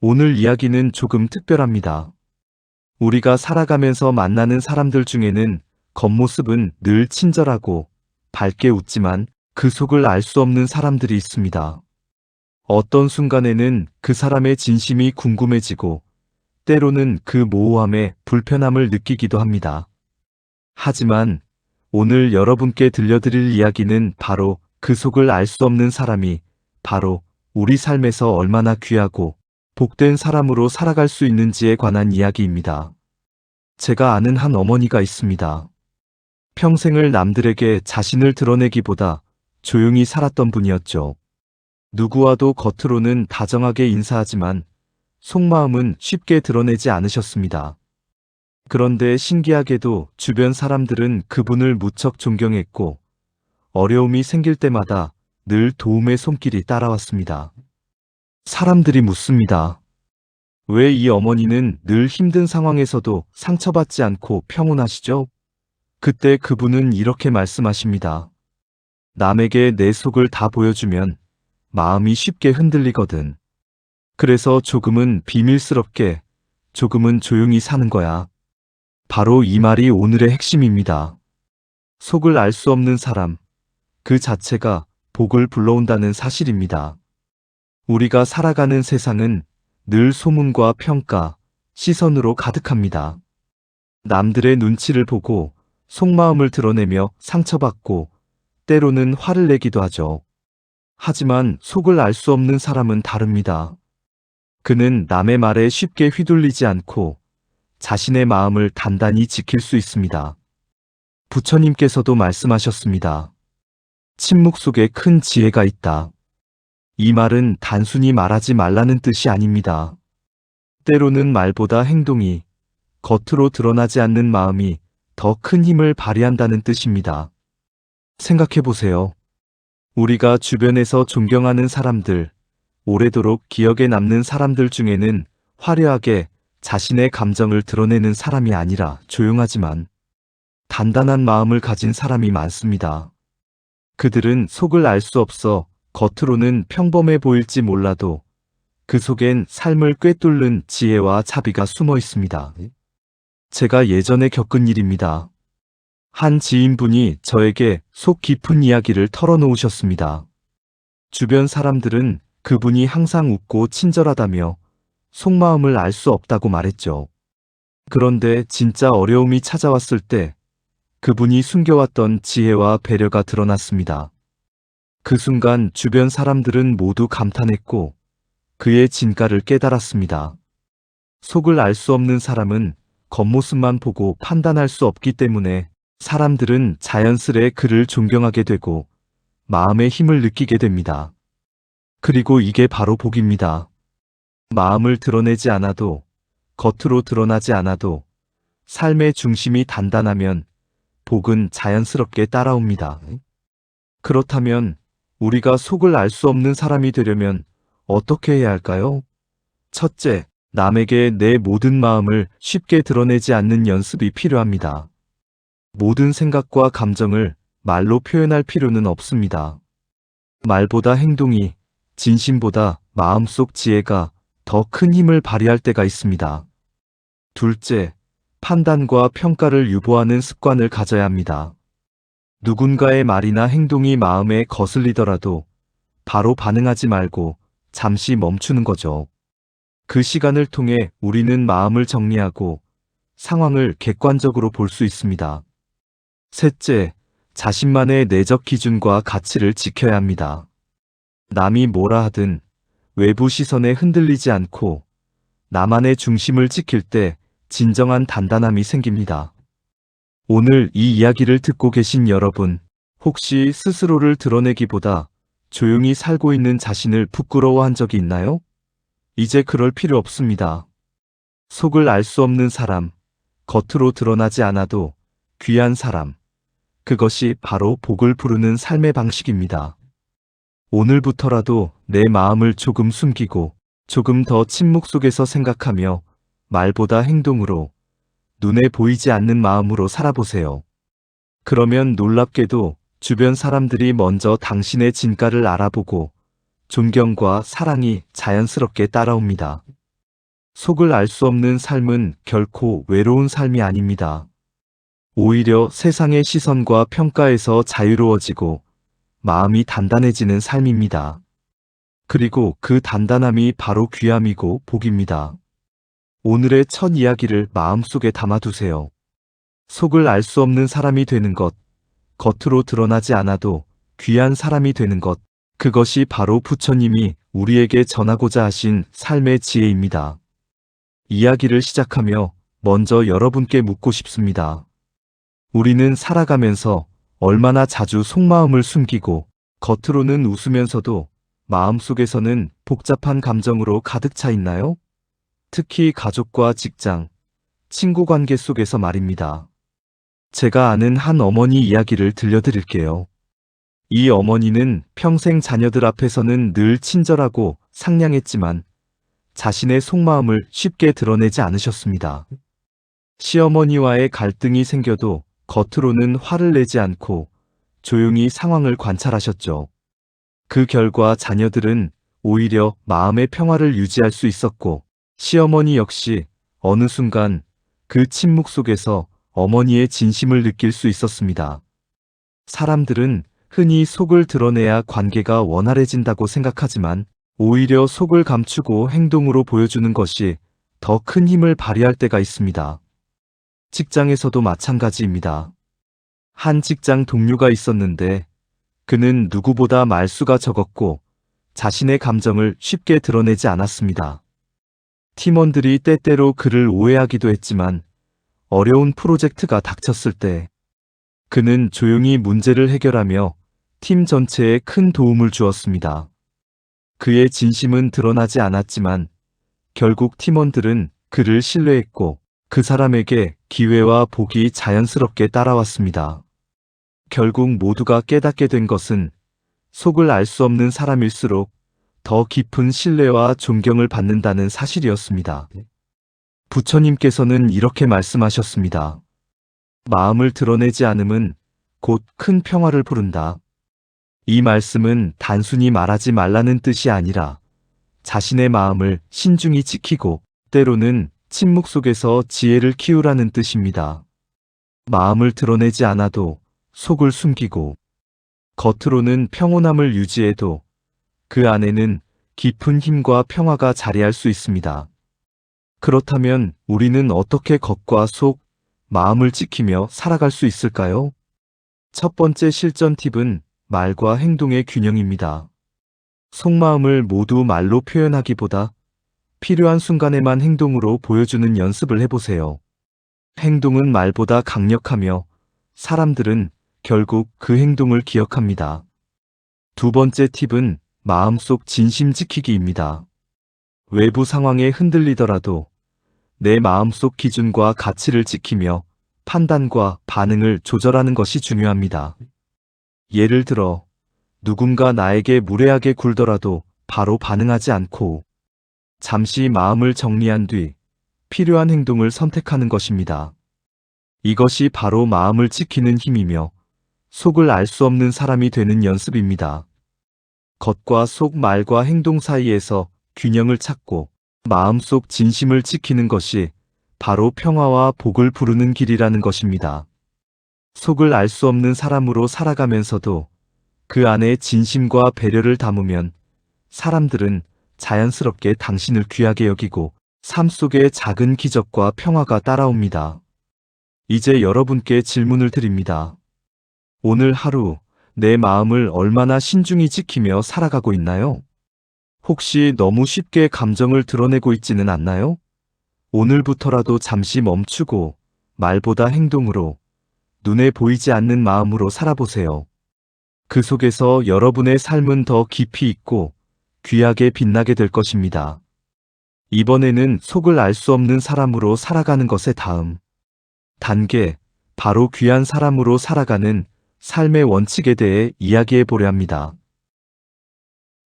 오늘 이야기는 조금 특별합니다. 우리가 살아가면서 만나는 사람들 중에는 겉모습은 늘 친절하고 밝게 웃지만 그 속을 알 수 없는 사람들이 있습니다. 어떤 순간에는 그 사람의 진심이 궁금해지고 때로는 그 모호함에 불편함을 느끼기도 합니다. 하지만 오늘 여러분께 들려드릴 이야기는 바로 그 속을 알 수 없는 사람이 바로 우리 삶에서 얼마나 귀하고 복된 사람으로 살아갈 수 있는지에 관한 이야기입니다. 제가 아는 한 어머니가 있습니다. 평생을 남들에게 자신을 드러내기보다 조용히 살았던 분이었죠. 누구와도 겉으로는 다정하게 인사하지만 속마음은 쉽게 드러내지 않으셨습니다. 그런데 신기하게도 주변 사람들은 그분을 무척 존경했고 어려움이 생길 때마다 늘 도움의 손길이 따라왔습니다. 사람들이 묻습니다. 왜 이 어머니는 늘 힘든 상황에서도 상처받지 않고 평온하시죠? 그때 그분은 이렇게 말씀하십니다. 남에게 내 속을 다 보여주면 마음이 쉽게 흔들리거든. 그래서 조금은 비밀스럽게, 조금은 조용히 사는 거야. 바로 이 말이 오늘의 핵심입니다. 속을 알 수 없는 사람, 그 자체가 복을 불러온다는 사실입니다. 우리가 살아가는 세상은 늘 소문과 평가, 시선으로 가득합니다. 남들의 눈치를 보고 속마음을 드러내며 상처받고 때로는 화를 내기도 하죠. 하지만 속을 알 수 없는 사람은 다릅니다. 그는 남의 말에 쉽게 휘둘리지 않고 자신의 마음을 단단히 지킬 수 있습니다. 부처님께서도 말씀하셨습니다. 침묵 속에 큰 지혜가 있다. 이 말은 단순히 말하지 말라는 뜻이 아닙니다. 때로는 말보다 행동이 겉으로 드러나지 않는 마음이 더 큰 힘을 발휘한다는 뜻입니다. 생각해 보세요. 우리가 주변에서 존경하는 사람들, 오래도록 기억에 남는 사람들 중에는 화려하게 자신의 감정을 드러내는 사람이 아니라 조용하지만 단단한 마음을 가진 사람이 많습니다. 그들은 속을 알 수 없어 겉으로는 평범해 보일지 몰라도 그 속엔 삶을 꿰뚫는 지혜와 자비가 숨어 있습니다. 제가 예전에 겪은 일입니다. 한 지인분이 저에게 속 깊은 이야기를 털어놓으셨습니다. 주변 사람들은 그분이 항상 웃고 친절하다며 속마음을 알 수 없다고 말했죠. 그런데 진짜 어려움이 찾아왔을 때 그분이 숨겨왔던 지혜와 배려가 드러났습니다. 그 순간 주변 사람들은 모두 감탄했고 그의 진가를 깨달았습니다. 속을 알 수 없는 사람은 겉모습만 보고 판단할 수 없기 때문에 사람들은 자연스레 그를 존경하게 되고 마음의 힘을 느끼게 됩니다. 그리고 이게 바로 복입니다. 마음을 드러내지 않아도 겉으로 드러나지 않아도 삶의 중심이 단단하면 복은 자연스럽게 따라옵니다. 그렇다면 우리가 속을 알 수 없는 사람이 되려면 어떻게 해야 할까요? 첫째, 남에게 내 모든 마음을 쉽게 드러내지 않는 연습이 필요합니다. 모든 생각과 감정을 말로 표현할 필요는 없습니다. 말보다 행동이, 진심보다 마음속 지혜가 더 큰 힘을 발휘할 때가 있습니다. 둘째, 판단과 평가를 유보하는 습관을 가져야 합니다. 누군가의 말이나 행동이 마음에 거슬리더라도 바로 반응하지 말고 잠시 멈추는 거죠. 그 시간을 통해 우리는 마음을 정리하고 상황을 객관적으로 볼 수 있습니다. 셋째, 자신만의 내적 기준과 가치를 지켜야 합니다. 남이 뭐라 하든 외부 시선에 흔들리지 않고 나만의 중심을 지킬 때 진정한 단단함이 생깁니다. 오늘 이 이야기를 듣고 계신 여러분, 혹시 스스로를 드러내기보다 조용히 살고 있는 자신을 부끄러워한 적이 있나요? 이제 그럴 필요 없습니다. 속을 알 수 없는 사람, 겉으로 드러나지 않아도 귀한 사람, 그것이 바로 복을 부르는 삶의 방식입니다. 오늘부터라도 내 마음을 조금 숨기고 조금 더 침묵 속에서 생각하며 말보다 행동으로 눈에 보이지 않는 마음으로 살아보세요. 그러면 놀랍게도 주변 사람들이 먼저 당신의 진가를 알아보고 존경과 사랑이 자연스럽게 따라옵니다. 속을 알 수 없는 삶은 결코 외로운 삶이 아닙니다. 오히려 세상의 시선과 평가에서 자유로워지고 마음이 단단해지는 삶입니다. 그리고 그 단단함이 바로 귀함이고 복입니다. 오늘의 첫 이야기를 마음속에 담아두세요. 속을 알 수 없는 사람이 되는 것, 겉으로 드러나지 않아도 귀한 사람이 되는 것, 그것이 바로 부처님이 우리에게 전하고자 하신 삶의 지혜입니다. 이야기를 시작하며 먼저 여러분께 묻고 싶습니다. 우리는 살아가면서 얼마나 자주 속마음을 숨기고 겉으로는 웃으면서도 마음속에서는 복잡한 감정으로 가득 차 있나요? 특히 가족과 직장, 친구 관계 속에서 말입니다. 제가 아는 한 어머니 이야기를 들려드릴게요. 이 어머니는 평생 자녀들 앞에서는 늘 친절하고 상냥했지만 자신의 속마음을 쉽게 드러내지 않으셨습니다. 시어머니와의 갈등이 생겨도 겉으로는 화를 내지 않고 조용히 상황을 관찰하셨죠. 그 결과 자녀들은 오히려 마음의 평화를 유지할 수 있었고 시어머니 역시 어느 순간 그 침묵 속에서 어머니의 진심을 느낄 수 있었습니다. 사람들은 흔히 속을 드러내야 관계가 원활해진다고 생각하지만 오히려 속을 감추고 행동으로 보여주는 것이 더 큰 힘을 발휘할 때가 있습니다. 직장에서도 마찬가지입니다. 한 직장 동료가 있었는데 그는 누구보다 말수가 적었고 자신의 감정을 쉽게 드러내지 않았습니다. 팀원들이 때때로 그를 오해하기도 했지만 어려운 프로젝트가 닥쳤을 때 그는 조용히 문제를 해결하며 팀 전체에 큰 도움을 주었습니다. 그의 진심은 드러나지 않았지만 결국 팀원들은 그를 신뢰했고 그 사람에게 기회와 복이 자연스럽게 따라왔습니다. 결국 모두가 깨닫게 된 것은 속을 알 수 없는 사람일수록 더 깊은 신뢰와 존경을 받는다는 사실이었습니다. 부처님께서는 이렇게 말씀하셨습니다. 마음을 드러내지 않음은 곧 큰 평화를 부른다. 이 말씀은 단순히 말하지 말라는 뜻이 아니라 자신의 마음을 신중히 지키고 때로는 침묵 속에서 지혜를 키우라는 뜻입니다. 마음을 드러내지 않아도 속을 숨기고 겉으로는 평온함을 유지해도 그 안에는 깊은 힘과 평화가 자리할 수 있습니다. 그렇다면 우리는 어떻게 겉과 속, 마음을 지키며 살아갈 수 있을까요? 첫 번째 실전 팁은 말과 행동의 균형입니다. 속마음을 모두 말로 표현하기보다 필요한 순간에만 행동으로 보여주는 연습을 해보세요. 행동은 말보다 강력하며 사람들은 결국 그 행동을 기억합니다. 두 번째 팁은 마음속 진심 지키기입니다. 외부 상황에 흔들리더라도 내 마음속 기준과 가치를 지키며 판단과 반응을 조절하는 것이 중요합니다. 예를 들어 누군가 나에게 무례하게 굴더라도 바로 반응하지 않고 잠시 마음을 정리한 뒤 필요한 행동을 선택하는 것입니다. 이것이 바로 마음을 지키는 힘이며 속을 알 수 없는 사람이 되는 연습입니다. 겉과 속 말과 행동 사이에서 균형을 찾고 마음속 진심을 지키는 것이 바로 평화와 복을 부르는 길이라는 것입니다. 속을 알 수 없는 사람으로 살아가면서도 그 안에 진심과 배려를 담으면 사람들은 자연스럽게 당신을 귀하게 여기고 삶 속에 작은 기적과 평화가 따라옵니다. 이제 여러분께 질문을 드립니다. 오늘 하루 내 마음을 얼마나 신중히 지키며 살아가고 있나요? 혹시 너무 쉽게 감정을 드러내고 있지는 않나요? 오늘부터라도 잠시 멈추고 말보다 행동으로 눈에 보이지 않는 마음으로 살아보세요. 그 속에서 여러분의 삶은 더 깊이 있고 귀하게 빛나게 될 것입니다. 이번에는 속을 알 수 없는 사람으로 살아가는 것의 다음 단계, 바로 귀한 사람으로 살아가는 삶의 원칙에 대해 이야기해 보려 합니다.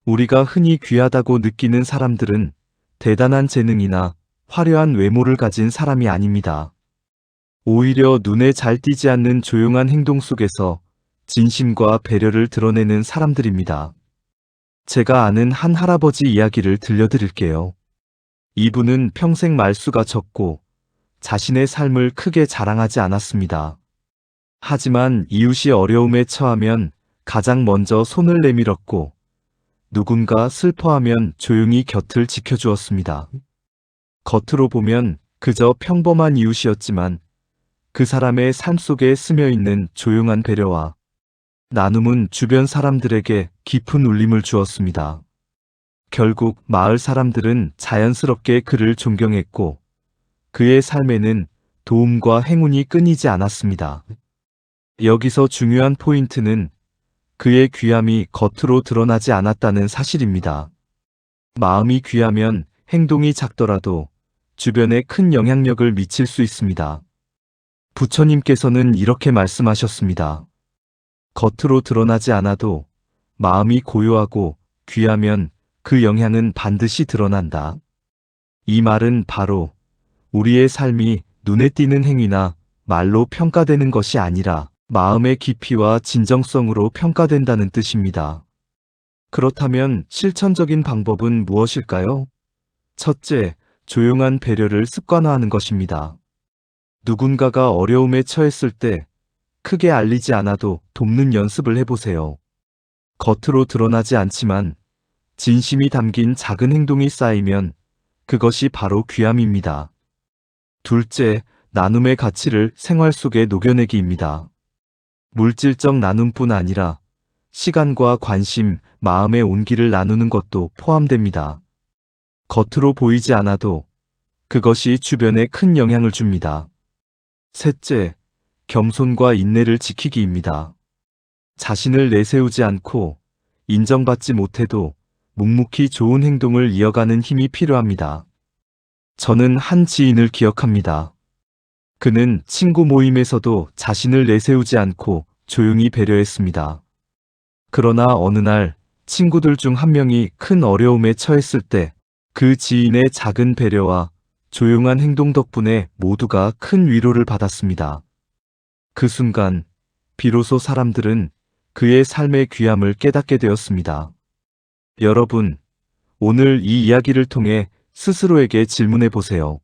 우리가 흔히 귀하다고 느끼는 사람들은 대단한 재능이나 화려한 외모를 가진 사람이 아닙니다. 오히려 눈에 잘 띄지 않는 조용한 행동 속에서 진심과 배려를 드러내는 사람들입니다. 제가 아는 한 할아버지 이야기를 들려드릴게요. 이분은 평생 말수가 적고 자신의 삶을 크게 자랑하지 않았습니다. 하지만 이웃이 어려움에 처하면 가장 먼저 손을 내밀었고 누군가 슬퍼하면 조용히 곁을 지켜주었습니다. 겉으로 보면 그저 평범한 이웃이었지만 그 사람의 삶 속에 스며 있는 조용한 배려와 나눔은 주변 사람들에게 깊은 울림을 주었습니다. 결국 마을 사람들은 자연스럽게 그를 존경했고 그의 삶에는 도움과 행운이 끊이지 않았습니다. 여기서 중요한 포인트는 그의 귀함이 겉으로 드러나지 않았다는 사실입니다. 마음이 귀하면 행동이 작더라도 주변에 큰 영향력을 미칠 수 있습니다. 부처님께서는 이렇게 말씀하셨습니다. 겉으로 드러나지 않아도 마음이 고요하고 귀하면 그 영향은 반드시 드러난다. 이 말은 바로 우리의 삶이 눈에 띄는 행위나 말로 평가되는 것이 아니라 마음의 깊이와 진정성으로 평가된다는 뜻입니다. 그렇다면 실천적인 방법은 무엇일까요? 첫째, 조용한 배려를 습관화하는 것입니다. 누군가가 어려움에 처했을 때 크게 알리지 않아도 돕는 연습을 해보세요. 겉으로 드러나지 않지만 진심이 담긴 작은 행동이 쌓이면 그것이 바로 귀함입니다. 둘째, 나눔의 가치를 생활 속에 녹여내기입니다. 물질적 나눔뿐 아니라 시간과 관심, 마음의 온기를 나누는 것도 포함됩니다. 겉으로 보이지 않아도 그것이 주변에 큰 영향을 줍니다. 셋째, 겸손과 인내를 지키기입니다. 자신을 내세우지 않고 인정받지 못해도 묵묵히 좋은 행동을 이어가는 힘이 필요합니다. 저는 한 지인을 기억합니다. 그는 친구 모임에서도 자신을 내세우지 않고 조용히 배려했습니다. 그러나 어느 날 친구들 중 한 명이 큰 어려움에 처했을 때 그 지인의 작은 배려와 조용한 행동 덕분에 모두가 큰 위로를 받았습니다. 그 순간 비로소 사람들은 그의 삶의 귀함을 깨닫게 되었습니다. 여러분, 오늘 이 이야기를 통해 스스로에게 질문해 보세요.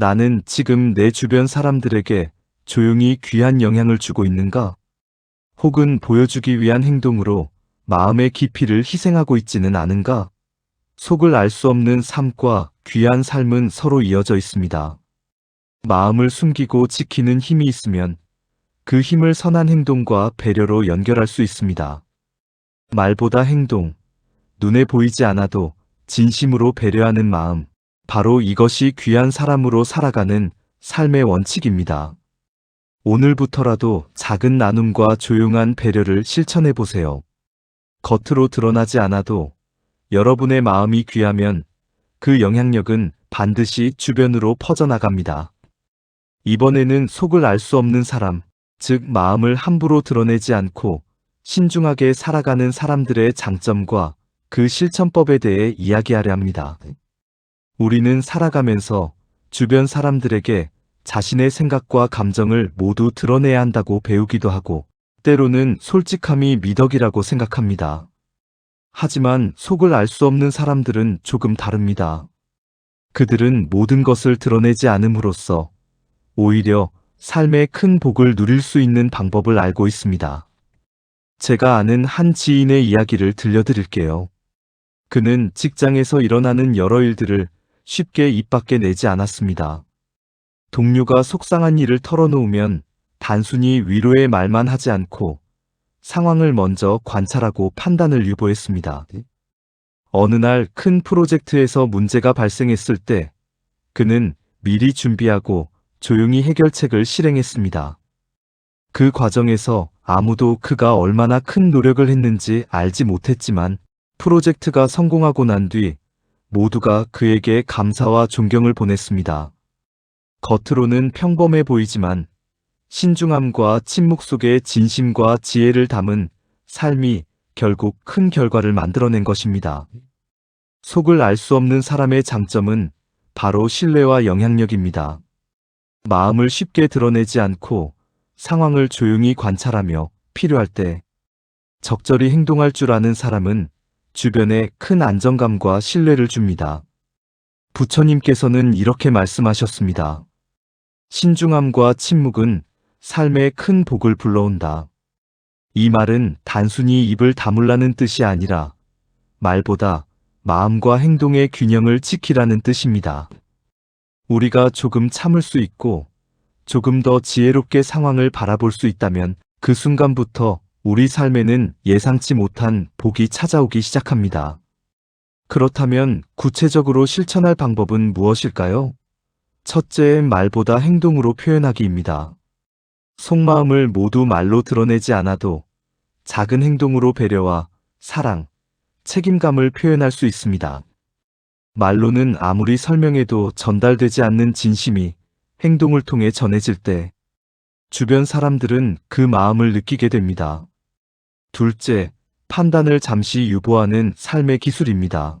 나는 지금 내 주변 사람들에게 조용히 귀한 영향을 주고 있는가? 혹은 보여주기 위한 행동으로 마음의 깊이를 희생하고 있지는 않은가? 속을 알 수 없는 삶과 귀한 삶은 서로 이어져 있습니다. 마음을 숨기고 지키는 힘이 있으면 그 힘을 선한 행동과 배려로 연결할 수 있습니다. 말보다 행동, 눈에 보이지 않아도 진심으로 배려하는 마음, 바로 이것이 귀한 사람으로 살아가는 삶의 원칙입니다. 오늘부터라도 작은 나눔과 조용한 배려를 실천해 보세요. 겉으로 드러나지 않아도 여러분의 마음이 귀하면 그 영향력은 반드시 주변으로 퍼져나갑니다. 이번에는 속을 알 수 없는 사람, 즉 마음을 함부로 드러내지 않고 신중하게 살아가는 사람들의 장점과 그 실천법에 대해 이야기하려 합니다. 우리는 살아가면서 주변 사람들에게 자신의 생각과 감정을 모두 드러내야 한다고 배우기도 하고 때로는 솔직함이 미덕이라고 생각합니다. 하지만 속을 알 수 없는 사람들은 조금 다릅니다. 그들은 모든 것을 드러내지 않음으로써 오히려 삶의 큰 복을 누릴 수 있는 방법을 알고 있습니다. 제가 아는 한 지인의 이야기를 들려드릴게요. 그는 직장에서 일어나는 여러 일들을 쉽게 입 밖에 내지 않았습니다. 동료가 속상한 일을 털어놓으면 단순히 위로의 말만 하지 않고 상황을 먼저 관찰하고 판단을 유보했습니다. 어느 날 큰 프로젝트에서 문제가 발생했을 때 그는 미리 준비하고 조용히 해결책을 실행했습니다. 그 과정에서 아무도 그가 얼마나 큰 노력을 했는지 알지 못했지만 프로젝트가 성공하고 난 뒤 모두가 그에게 감사와 존경을 보냈습니다. 겉으로는 평범해 보이지만 신중함과 침묵 속에 진심과 지혜를 담은 삶이 결국 큰 결과를 만들어낸 것입니다. 속을 알 수 없는 사람의 장점은 바로 신뢰와 영향력입니다. 마음을 쉽게 드러내지 않고 상황을 조용히 관찰하며 필요할 때 적절히 행동할 줄 아는 사람은 주변에 큰 안정감과 신뢰를 줍니다. 부처님께서는 이렇게 말씀하셨습니다. 신중함과 침묵은 삶에 큰 복을 불러온다. 이 말은 단순히 입을 다물라는 뜻이 아니라 말보다 마음과 행동의 균형을 지키라는 뜻입니다. 우리가 조금 참을 수 있고 조금 더 지혜롭게 상황을 바라볼 수 있다면 그 순간부터 우리 삶에는 예상치 못한 복이 찾아오기 시작합니다. 그렇다면 구체적으로 실천할 방법은 무엇일까요? 첫째, 말보다 행동으로 표현하기입니다. 속마음을 모두 말로 드러내지 않아도 작은 행동으로 배려와 사랑, 책임감을 표현할 수 있습니다. 말로는 아무리 설명해도 전달되지 않는 진심이 행동을 통해 전해질 때 주변 사람들은 그 마음을 느끼게 됩니다. 둘째, 판단을 잠시 유보하는 삶의 기술입니다.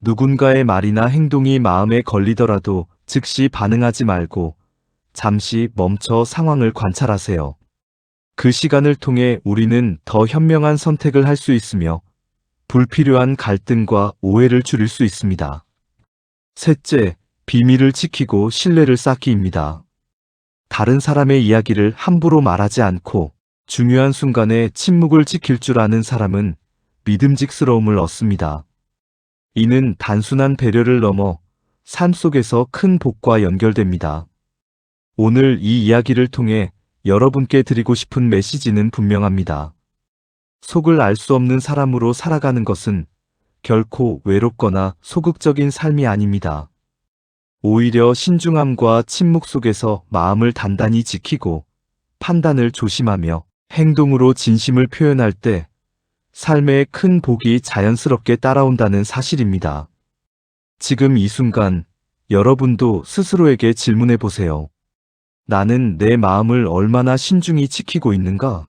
누군가의 말이나 행동이 마음에 걸리더라도 즉시 반응하지 말고 잠시 멈춰 상황을 관찰하세요. 그 시간을 통해 우리는 더 현명한 선택을 할 수 있으며 불필요한 갈등과 오해를 줄일 수 있습니다. 셋째, 비밀을 지키고 신뢰를 쌓기입니다. 다른 사람의 이야기를 함부로 말하지 않고 중요한 순간에 침묵을 지킬 줄 아는 사람은 믿음직스러움을 얻습니다. 이는 단순한 배려를 넘어 삶 속에서 큰 복과 연결됩니다. 오늘 이 이야기를 통해 여러분께 드리고 싶은 메시지는 분명합니다. 속을 알 수 없는 사람으로 살아가는 것은 결코 외롭거나 소극적인 삶이 아닙니다. 오히려 신중함과 침묵 속에서 마음을 단단히 지키고 판단을 조심하며 행동으로 진심을 표현할 때 삶에 큰 복이 자연스럽게 따라온다는 사실입니다. 지금 이 순간 여러분도 스스로에게 질문해 보세요. 나는 내 마음을 얼마나 신중히 지키고 있는가?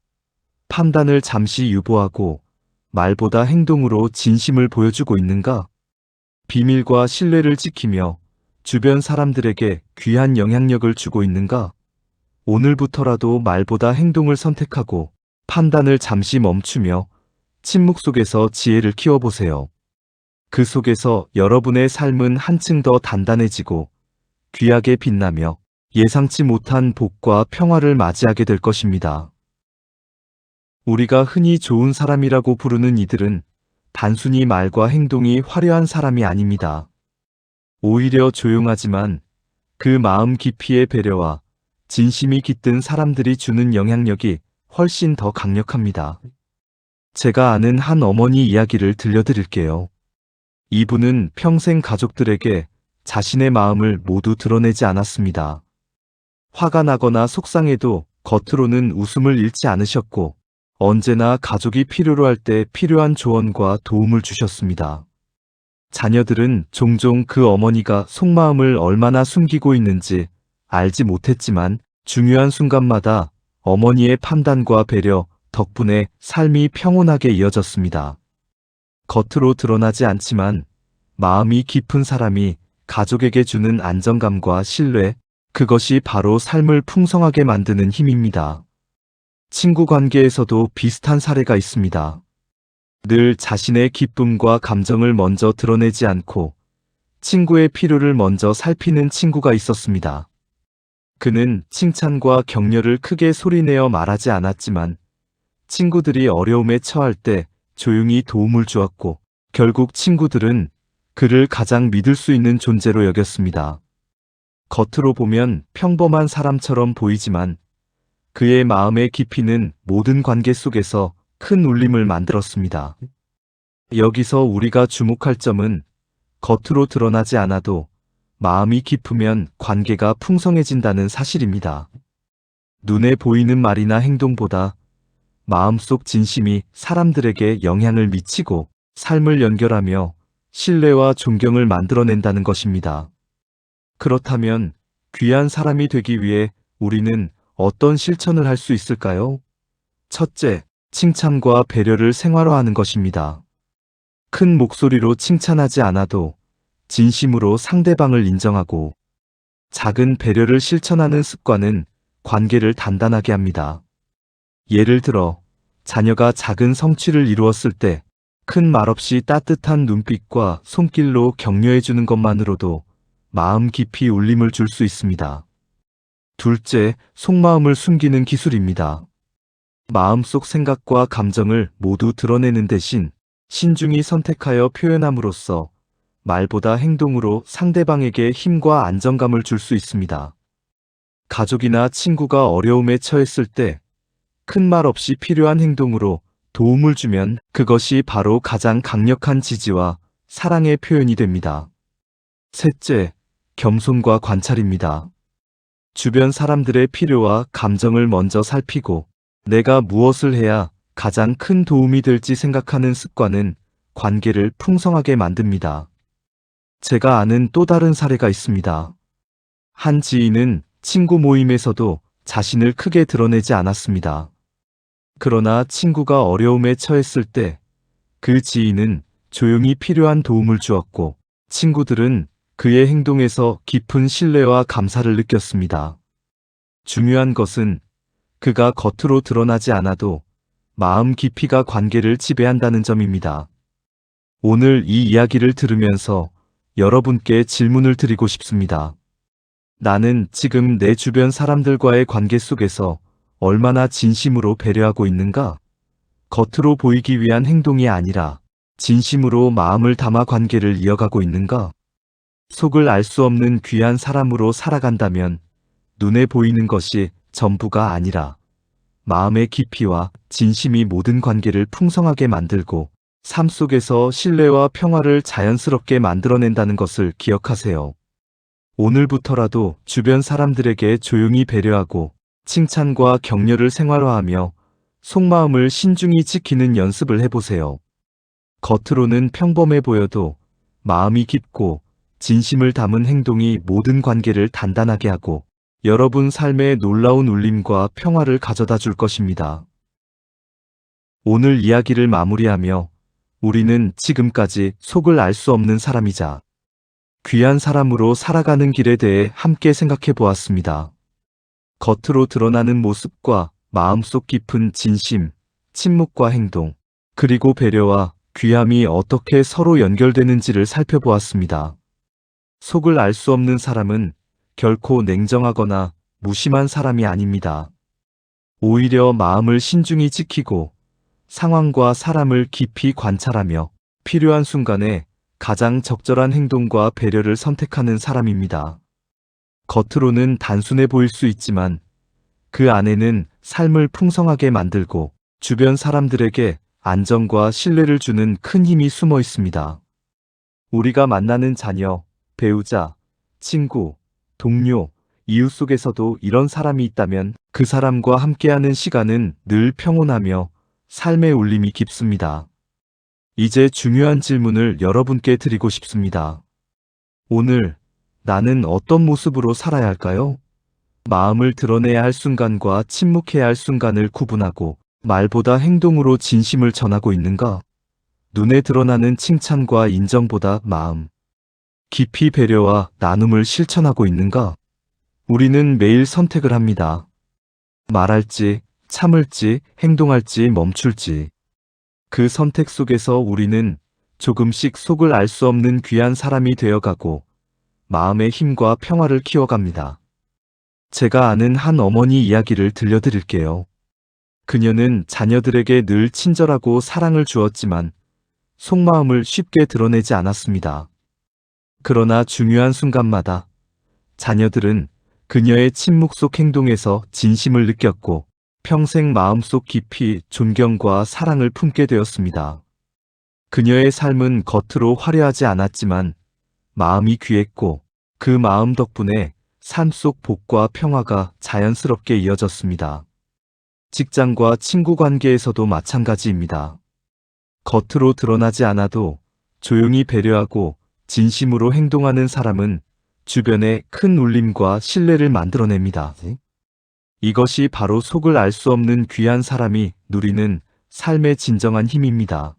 판단을 잠시 유보하고 말보다 행동으로 진심을 보여주고 있는가? 비밀과 신뢰를 지키며 주변 사람들에게 귀한 영향력을 주고 있는가? 오늘부터라도 말보다 행동을 선택하고 판단을 잠시 멈추며 침묵 속에서 지혜를 키워보세요. 그 속에서 여러분의 삶은 한층 더 단단해지고 귀하게 빛나며 예상치 못한 복과 평화를 맞이하게 될 것입니다. 우리가 흔히 좋은 사람이라고 부르는 이들은 단순히 말과 행동이 화려한 사람이 아닙니다. 오히려 조용하지만 그 마음 깊이의 배려와 진심이 깃든 사람들이 주는 영향력이 훨씬 더 강력합니다. 제가 아는 한 어머니 이야기를 들려드릴게요. 이분은 평생 가족들에게 자신의 마음을 모두 드러내지 않았습니다. 화가 나거나 속상해도 겉으로는 웃음을 잃지 않으셨고 언제나 가족이 필요로 할 때 필요한 조언과 도움을 주셨습니다. 자녀들은 종종 그 어머니가 속마음을 얼마나 숨기고 있는지 알지 못했지만 중요한 순간마다 어머니의 판단과 배려 덕분에 삶이 평온하게 이어졌습니다. 겉으로 드러나지 않지만 마음이 깊은 사람이 가족에게 주는 안정감과 신뢰, 그것이 바로 삶을 풍성하게 만드는 힘입니다. 친구 관계에서도 비슷한 사례가 있습니다. 늘 자신의 기쁨과 감정을 먼저 드러내지 않고 친구의 필요를 먼저 살피는 친구가 있었습니다. 그는 칭찬과 격려를 크게 소리내어 말하지 않았지만 친구들이 어려움에 처할 때 조용히 도움을 주었고 결국 친구들은 그를 가장 믿을 수 있는 존재로 여겼습니다. 겉으로 보면 평범한 사람처럼 보이지만 그의 마음의 깊이는 모든 관계 속에서 큰 울림을 만들었습니다. 여기서 우리가 주목할 점은 겉으로 드러나지 않아도 마음이 깊으면 관계가 풍성해진다는 사실입니다. 눈에 보이는 말이나 행동보다 마음속 진심이 사람들에게 영향을 미치고 삶을 연결하며 신뢰와 존경을 만들어낸다는 것입니다. 그렇다면 귀한 사람이 되기 위해 우리는 어떤 실천을 할 수 있을까요? 첫째, 칭찬과 배려를 생활화하는 것입니다. 큰 목소리로 칭찬하지 않아도 진심으로 상대방을 인정하고 작은 배려를 실천하는 습관은 관계를 단단하게 합니다. 예를 들어 자녀가 작은 성취를 이루었을 때 큰 말 없이 따뜻한 눈빛과 손길로 격려해 주는 것만으로도 마음 깊이 울림을 줄 수 있습니다. 둘째, 속마음을 숨기는 기술입니다. 마음속 생각과 감정을 모두 드러내는 대신 신중히 선택하여 표현함으로써 말보다 행동으로 상대방에게 힘과 안정감을 줄 수 있습니다. 가족이나 친구가 어려움에 처했을 때 큰 말 없이 필요한 행동으로 도움을 주면 그것이 바로 가장 강력한 지지와 사랑의 표현이 됩니다. 셋째, 겸손과 관찰입니다. 주변 사람들의 필요와 감정을 먼저 살피고 내가 무엇을 해야 가장 큰 도움이 될지 생각하는 습관은 관계를 풍성하게 만듭니다. 제가 아는 또 다른 사례가 있습니다. 한 지인은 친구 모임에서도 자신을 크게 드러내지 않았습니다. 그러나 친구가 어려움에 처했을 때 그 지인은 조용히 필요한 도움을 주었고 친구들은 그의 행동에서 깊은 신뢰와 감사를 느꼈습니다. 중요한 것은 그가 겉으로 드러나지 않아도 마음 깊이가 관계를 지배한다는 점입니다. 오늘 이 이야기를 들으면서 여러분께 질문을 드리고 싶습니다. 나는 지금 내 주변 사람들과의 관계 속에서 얼마나 진심으로 배려하고 있는가? 겉으로 보이기 위한 행동이 아니라 진심으로 마음을 담아 관계를 이어가고 있는가? 속을 알 수 없는 귀한 사람으로 살아간다면 눈에 보이는 것이 전부가 아니라 마음의 깊이와 진심이 모든 관계를 풍성하게 만들고 삶 속에서 신뢰와 평화를 자연스럽게 만들어낸다는 것을 기억하세요. 오늘부터라도 주변 사람들에게 조용히 배려하고 칭찬과 격려를 생활화하며 속마음을 신중히 지키는 연습을 해보세요. 겉으로는 평범해 보여도 마음이 깊고 진심을 담은 행동이 모든 관계를 단단하게 하고 여러분 삶에 놀라운 울림과 평화를 가져다 줄 것입니다. 오늘 이야기를 마무리하며 우리는 지금까지 속을 알 수 없는 사람이자 귀한 사람으로 살아가는 길에 대해 함께 생각해 보았습니다. 겉으로 드러나는 모습과 마음속 깊은 진심, 침묵과 행동, 그리고 배려와 귀함이 어떻게 서로 연결되는지를 살펴보았습니다. 속을 알 수 없는 사람은 결코 냉정하거나 무심한 사람이 아닙니다. 오히려 마음을 신중히 지키고 상황과 사람을 깊이 관찰하며 필요한 순간에 가장 적절한 행동과 배려를 선택하는 사람입니다. 겉으로는 단순해 보일 수 있지만 그 안에는 삶을 풍성하게 만들고 주변 사람들에게 안정과 신뢰를 주는 큰 힘이 숨어 있습니다. 우리가 만나는 자녀, 배우자, 친구, 동료, 이웃 속에서도 이런 사람이 있다면 그 사람과 함께하는 시간은 늘 평온하며 삶의 울림이 깊습니다. 이제 중요한 질문을 여러분께 드리고 싶습니다. 오늘 나는 어떤 모습으로 살아야 할까요? 마음을 드러내야 할 순간과 침묵해야 할 순간을 구분하고 말보다 행동으로 진심을 전하고 있는가? 눈에 드러나는 칭찬과 인정보다 마음, 깊이 배려와 나눔을 실천하고 있는가? 우리는 매일 선택을 합니다. 말할지, 참을지, 행동할지, 멈출지. 그 선택 속에서 우리는 조금씩 속을 알 수 없는 귀한 사람이 되어가고 마음의 힘과 평화를 키워갑니다. 제가 아는 한 어머니 이야기를 들려드릴게요. 그녀는 자녀들에게 늘 친절하고 사랑을 주었지만 속마음을 쉽게 드러내지 않았습니다. 그러나 중요한 순간마다 자녀들은 그녀의 침묵 속 행동에서 진심을 느꼈고 평생 마음속 깊이 존경과 사랑을 품게 되었습니다. 그녀의 삶은 겉으로 화려하지 않았지만 마음이 귀했고 그 마음 덕분에 삶속 복과 평화가 자연스럽게 이어졌습니다. 직장과 친구 관계에서도 마찬가지입니다. 겉으로 드러나지 않아도 조용히 배려하고 진심으로 행동하는 사람은 주변에 큰 울림과 신뢰를 만들어냅니다. 이것이 바로 속을 알 수 없는 귀한 사람이 누리는 삶의 진정한 힘입니다.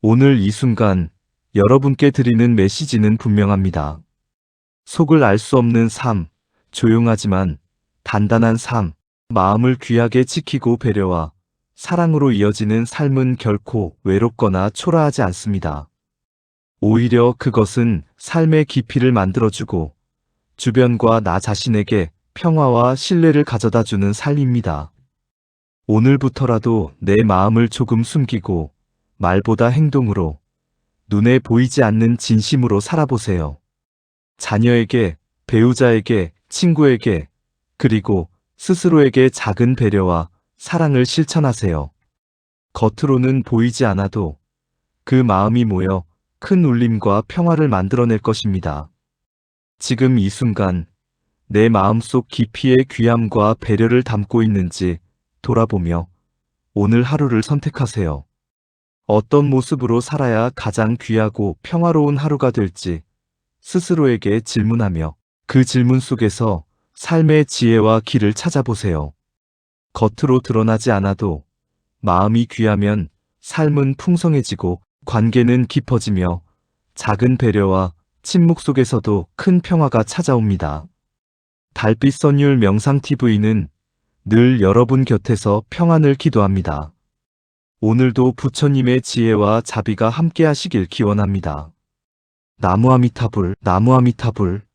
오늘 이 순간 여러분께 드리는 메시지는 분명합니다. 속을 알 수 없는 삶, 조용하지만 단단한 삶, 마음을 귀하게 지키고 배려와 사랑으로 이어지는 삶은 결코 외롭거나 초라하지 않습니다. 오히려 그것은 삶의 깊이를 만들어주고 주변과 나 자신에게 평화와 신뢰를 가져다 주는 삶입니다. 오늘부터라도 내 마음을 조금 숨기고 말보다 행동으로 눈에 보이지 않는 진심으로 살아보세요. 자녀에게, 배우자에게, 친구에게, 그리고 스스로에게 작은 배려와 사랑을 실천하세요. 겉으로는 보이지 않아도 그 마음이 모여 큰 울림과 평화를 만들어낼 것입니다. 지금 이 순간 내 마음속 깊이의 귀함과 배려를 담고 있는지 돌아보며 오늘 하루를 선택하세요. 어떤 모습으로 살아야 가장 귀하고 평화로운 하루가 될지 스스로에게 질문하며 그 질문 속에서 삶의 지혜와 길을 찾아보세요. 겉으로 드러나지 않아도 마음이 귀하면 삶은 풍성해지고 관계는 깊어지며 작은 배려와 침묵 속에서도 큰 평화가 찾아옵니다. 달빛 선율 명상TV는 늘 여러분 곁에서 평안을 기도합니다. 오늘도 부처님의 지혜와 자비가 함께 하시길 기원합니다. 나무아미타불, 나무아미타불.